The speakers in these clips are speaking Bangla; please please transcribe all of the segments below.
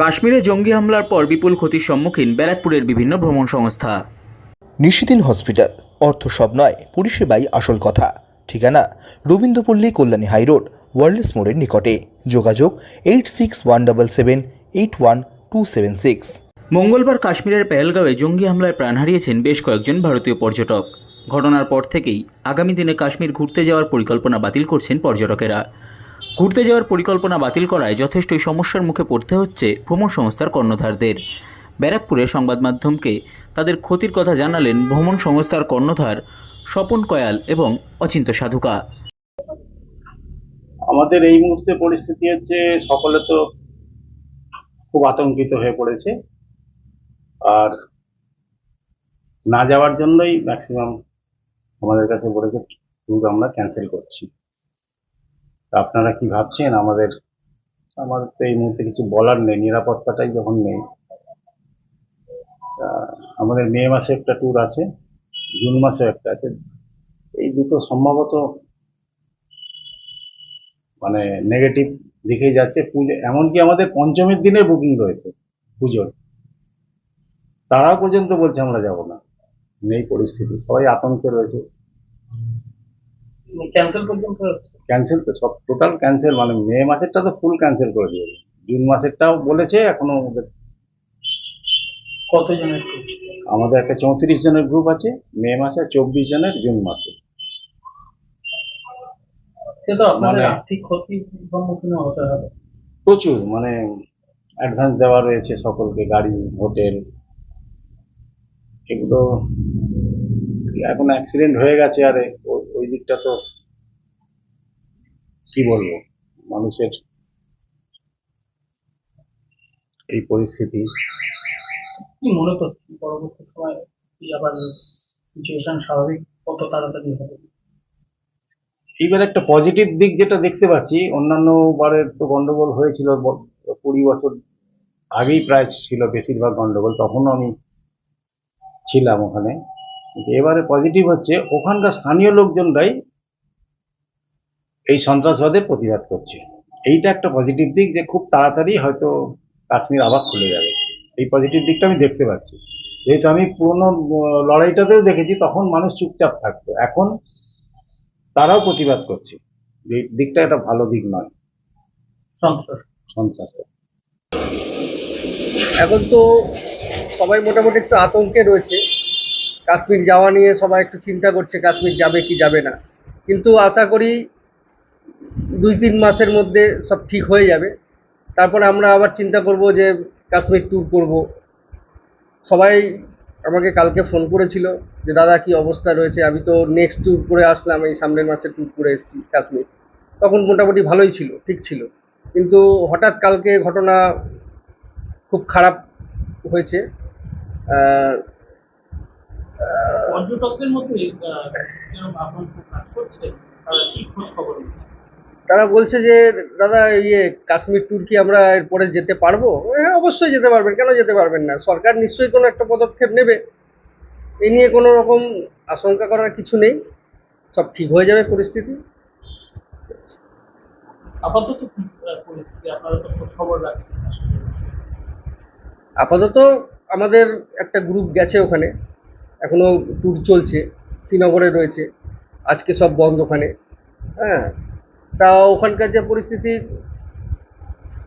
কাশ্মীরে জঙ্গি হামলার পর বিপুল ক্ষতির সম্মুখীন ব্যারাকপুরের বিভিন্ন ভ্রমণ সংস্থা। নিশিদিন হসপিটাল অর্থ সব নয় পরিষেবাই আসল কথা। ঠিকানা রবীন্দ্রপল্লী কল্যাণী হাইরোড ওয়ার্ল্ডস মোড়ের নিকটে। যোগাযোগ eight six one double seven eight one two seven six. মঙ্গলবার কাশ্মীরের পেহেলগাঁওয়ে জঙ্গি হামলায় প্রাণ হারিয়েছেন বেশ কয়েকজন ভারতীয় পর্যটক। ঘটনার পর থেকেই আগামী দিনে কাশ্মীর ঘুরতে যাওয়ার পরিকল্পনা বাতিল করছেন পর্যটকেরা। ঘুরতে যাওয়ার পরিকল্পনা বাতিল করায় যথেষ্টই সমস্যার মুখে পড়তে হচ্ছে ভ্রমণ সংস্থার কর্ণধারদের। ব্যারাকপুরে সংবাদ মাধ্যমকে তাদের ক্ষতির কথা জানালেন ভ্রমণ সংস্থার কর্ণধার স্বপন কয়াল এবং অচিন্ত সাধুকা। আমাদের এই মুহূর্তে পরিস্থিতি হচ্ছে সকলে তো খুব আতঙ্কিত হয়ে পড়েছে। আর না যাওয়ার জন্যই ম্যাক্সিমাম আমাদের কাছে বলেছে ট্যুর আমরা ক্যান্সেল করছি। আপনারা কি ভাবছেন? আমাদের, আমার তো এই মুহূর্তে কিছু বলার নেই, নিরাপত্তাটাই যখন নেই। আমাদের মে মাসে একটা ট্যুর আছে, জুন মাসে একটা আছে। এই দুটো সম্ভবত মানে নেগেটিভ দিকেই যাচ্ছে। পুজো, এমনকি আমাদের পঞ্চমীর দিনের বুকিং রয়েছে, পুজোর। তারাও পর্যন্ত বলছে আমরা যাব না। নেই পরিস্থিতি, সবাই আতঙ্কে রয়েছে। ক্যান্সেল পর্যন্ত ক্যান্সেল তো? সব টোটাল ক্যান্সেল মানে মে মাসেরটা তো ফুল ক্যান্সেল করে দিয়েছে। জুন মাসেরটাও বলেছে এখনও আমাদের কতজনের আমাদের একটা চৌত্রিশ জনের গ্রুপ আছে মে মাসে চব্বিশ জনের জুন মাসে। মানে- প্রচুর মানে অ্যাডভান্স দেওয়া রয়েছে সকলকে গাড়ি হোটেল এগুলো এখন অ্যাক্সিডেন্ট হয়ে গেছে আরে দিকটা তো কি বলব? মানুষের এই পরিস্থিতি। কি মনে করছেন পরবর্তী সময় কি আবার সিচুয়েশন স্বাভাবিক? কত তাড়াতাড়ি হবে? এইবার একটা পজিটিভ দিক যেটা দেখতে পাচ্ছি অন্যান্য বারের তো গন্ডগোল হয়েছিল কুড়ি বছর আগেই প্রায় ছিল বেশিরভাগ গন্ডগোল তখনও আমি ছিলাম ওখানে। কিন্তু এবারে পজিটিভ হচ্ছে ওখানকার স্থানীয় লোকজনরাই এই সন্ত্রাসবাদের প্রতিবাদ করছে। এইটা একটা পজিটিভ দিক যে খুব তাড়াতাড়ি হয়তো কাশ্মীর আবার খুলে যাবে। এই পজিটিভ দিকটা আমি দেখতে পাচ্ছি। যেহেতু আমি পুরোনো লড়াইটাতেও দেখেছি তখন মানুষ চুপচাপ থাকতো। এখন তারাও প্রতিবাদ করছে। দিকটা একটা ভালো দিক নয়। সন্ত্রাস। এখন তো সবাই মোটামুটি একটু আতঙ্কে রয়েছে। কাশ্মীর যাওয়া নিয়ে সবাই একটু চিন্তা করছে, কাশ্মীর যাবে কি যাবে না। কিন্তু আশা করি দুই তিন মাসের মধ্যে সব ঠিক হয়ে যাবে। তারপরে আমরা আবার চিন্তা করব যে কাশ্মীর ট্যুর করব। সবাই আমাকে কালকে ফোন করেছিল যে, দাদা, কি অবস্থা রয়েছে? আমি তো নেক্সট ট্যুর করে আসলাম, এই সামনের মাসে ট্যুর করে এসেছি কাশ্মীর। তখন মোটামুটি ভালোই ছিল, ঠিক ছিল। কিন্তু হঠাৎ কালকে ঘটনা খুব খারাপ হয়েছে। পর্যটকদের মধ্যে তারা বলছে যে দাদা ইয়ে কাশ্মীর ট্যুর কি আমরা এরপরে যেতে পারব? হ্যাঁ অবশ্যই যেতে পারবেন। কেন যেতে পারবেন না? সরকার নিশ্চয়ই কোনো একটা পদক্ষেপ নেবে। এ নিয়ে কোনো রকম আশঙ্কা করার কিছু নেই। সব ঠিক হয়ে যাবে পরিস্থিতি। আপাতত পরিস্থিতি? আপনারা তো খবর রাখছেন। আপাতত আমাদের একটা গ্রুপ গেছে ওখানে। এখনও ট্যুর চলছে, শ্রীনগরে রয়েছে, আজকে সব বন্ধ ওখানে। হ্যাঁ তা ওখানকার যে পরিস্থিতি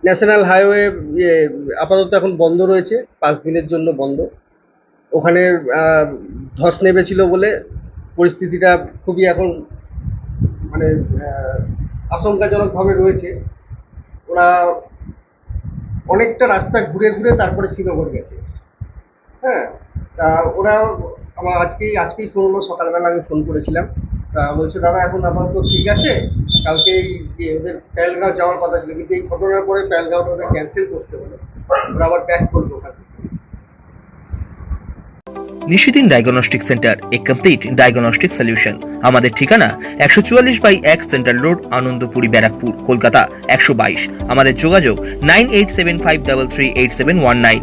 ন্যাশনাল হাইওয়ে ইয়ে আপাতত এখন বন্ধ রয়েছে, পাঁচ দিনের জন্য বন্ধ। ওখানে ধস নেমেছিল বলে পরিস্থিতিটা খুবই এখন মানে আশঙ্কাজনকভাবে রয়েছে। ওরা অনেকটা রাস্তা ঘুরে ঘুরে তারপরে শ্রীনগর গেছে। হ্যাঁ তা ওরা আমার আজকেই আজকেই ফোন হলো, সকালবেলা আমি ফোন করেছিলাম। বলছে, দাদা, এখন আপাতত ঠিক আছে? কালকে ওদের প্যালগাঁও যাওয়ার কথা ছিল, কিন্তু এই ঘটনার পরে প্যালগাঁওটা ওদের ক্যান্সেল করতে হলো। ওরা আবার ব্যাক করব ওখানে। নিশিদিন ডায়াগনস্টিক সেন্টার এ কমপ্লিট ডায়াগনস্টিক সলিউশন আমাদের ঠিকানা একশো চুয়াল্লিশ বাই এক সেন্ট্রাল রোড আনন্দপুরি, ব্যারাকপুর, কলকাতা, একশো বাইশ। আমাদের যোগাযোগ nine eight seven five double three eight seven one nine.